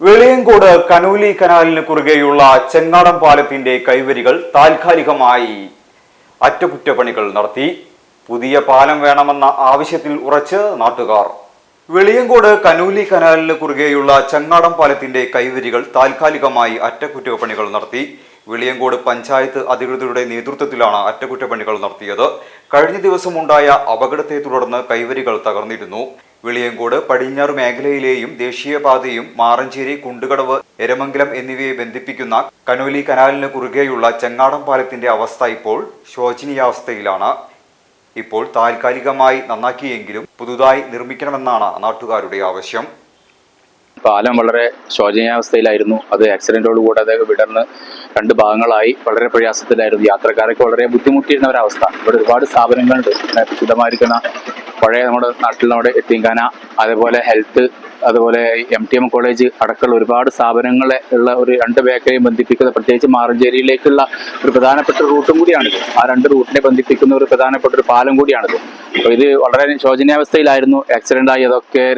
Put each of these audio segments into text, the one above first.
വെളിയങ്കോട് കനൂലി കനാലിന് കുറുകെയുള്ള ചെങ്ങാടം പാലത്തിന്റെ കൈവരികൾ താൽക്കാലികമായി അറ്റകുറ്റപ്പണികൾ നടത്തി. പുതിയ പാലം വേണമെന്ന ആവശ്യത്തിൽ ഉറച്ച് നാട്ടുകാർ. വെളിയങ്കോട് കനൂലി കനാലിന് കുറുകെയുള്ള ചെങ്ങാടം പാലത്തിന്റെ കൈവരികൾ താൽക്കാലികമായി അറ്റകുറ്റപ്പണികൾ നടത്തി. വെളിയങ്കോട് പഞ്ചായത്ത് അധികൃതരുടെ നേതൃത്വത്തിലാണ് അറ്റകുറ്റപ്പണികൾ നടത്തിയത്. കഴിഞ്ഞ ദിവസമുണ്ടായ അപകടത്തെ തുടർന്ന് കൈവരികൾ തകർന്നിരുന്നു. വെളിയങ്കോട് പടിഞ്ഞാറ് മേഖലയിലെയും ദേശീയപാതയും മാറഞ്ചേരി കുണ്ടുകടവ് എരമംഗലം എന്നിവയെ ബന്ധിപ്പിക്കുന്ന കനോലി കനാലിന് കുറുകെയുള്ള ചെങ്ങാടം പാലത്തിന്റെ അവസ്ഥ ഇപ്പോൾ ശോചനീയാവസ്ഥയിലാണ്. ഇപ്പോൾ താൽക്കാലികമായി നന്നാക്കിയെങ്കിലും പുതുതായി നിർമ്മിക്കണമെന്നാണ് നാട്ടുകാരുടെ ആവശ്യം. പാലം വളരെ ശോചനീയാവസ്ഥയിലായിരുന്നു. അത് ആക്സിഡന്റോട് കൂടെ അത് വിടർന്ന് രണ്ട് ഭാഗങ്ങളായി വളരെ പ്രയാസത്തിലായിരുന്നു. യാത്രക്കാരൊക്കെ വളരെ ബുദ്ധിമുട്ടിയിരുന്ന ഒരവസ്ഥ. ഇവിടെ ഒരുപാട് സ്ഥാപനങ്ങളുണ്ട്. പിന്നെ പ്രസിദ്ധമായിരിക്കുന്ന പഴയ നമ്മുടെ നാട്ടിൽ നമ്മുടെ എത്തിങ്കാന അതേപോലെ ഹെൽത്ത് അതുപോലെ എം ടി എം കോളേജ് അടക്കമുള്ള ഒരുപാട് സ്ഥാപനങ്ങളെ ഉള്ള ഒരു രണ്ട് മേഖലയും ബന്ധിപ്പിക്കുന്ന പ്രത്യേകിച്ച് മാറഞ്ചേരിയിലേക്കുള്ള ഒരു പ്രധാനപ്പെട്ട റൂട്ടും കൂടിയാണിത്. ആ രണ്ട് റൂട്ടിനെ ബന്ധിപ്പിക്കുന്ന ഒരു പ്രധാനപ്പെട്ട ഒരു പാലം കൂടിയാണിത്. അപ്പോൾ ഇത് വളരെ ശോചനീയാവസ്ഥയിലായിരുന്നു. ആക്സിഡന്റ് ആയി അതൊക്കെ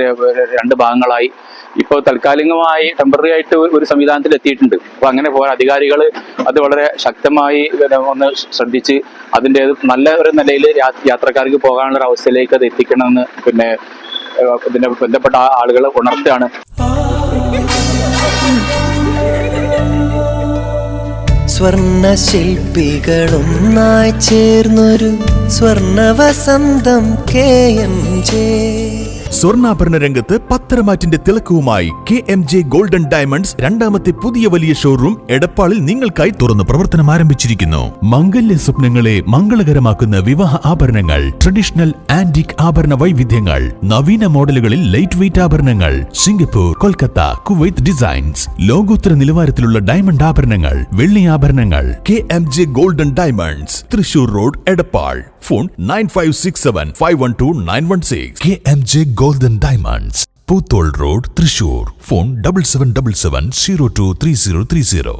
രണ്ട് ഭാഗങ്ങളായി. ഇപ്പോൾ താൽക്കാലികമായി ടെമ്പററി ആയിട്ട് ഒരു- സംവിധാനത്തിൽ എത്തിയിട്ടുണ്ട്. അപ്പോൾ അങ്ങനെ പോകാൻ അധികാരികൾ അത് വളരെ ശക്തമായി ഒന്ന് ശ്രദ്ധിച്ച് അതിന്റെ നല്ല ഒരു നിലയിൽ യാത്രക്കാർക്ക് പോകാനുള്ള ഒരു അവസ്ഥയിലേക്ക് അത് എത്തിക്കണമെന്ന് പിന്നെ ഇതിനെ ബന്ധപ്പെട്ട ആളുകൾ ഉണർത്തുകയാണ്. സ്വർണ ശില്പികളൊന്നായി ചേർന്നൊരു സ്വർണ വസന്തം കെ എം ജെ. സ്വർണാഭരണ രംഗത്ത് പത്തരമാറ്റിന്റെ തിളക്കവുമായി K M J golden diamonds രണ്ടാമത്തെ പുതിയ വലിയ ഷോറൂം എടപ്പാളിൽ നിങ്ങൾക്കായി തുറന്ന് പ്രവർത്തനം ആരംഭിച്ചിരിക്കുന്നു. മംഗല്യ സ്വപ്നങ്ങളെ മംഗളകരമാക്കുന്ന വിവാഹ ആഭരണങ്ങൾ ട്രഡീഷണൽ ആന്റിക് ആഭരണ വൈവിധ്യങ്ങൾ നവീന മോഡലുകളിൽ ലൈറ്റ് വെയിറ്റ് ആഭരണങ്ങൾ സിംഗപ്പൂർ കൊൽക്കത്ത കുവൈത്ത് ഡിസൈൻസ് ലോകോത്തര നിലവാരത്തിലുള്ള ഡയമണ്ട് ആഭരണങ്ങൾ വെള്ളി ആഭരണങ്ങൾ. K M J golden diamonds Thrissur road Edappal. Phone nine five six seven five one two nine one six. K M J golden diamonds Poothole road Thrissur. Phone double seven double seven zero two three zero three zero.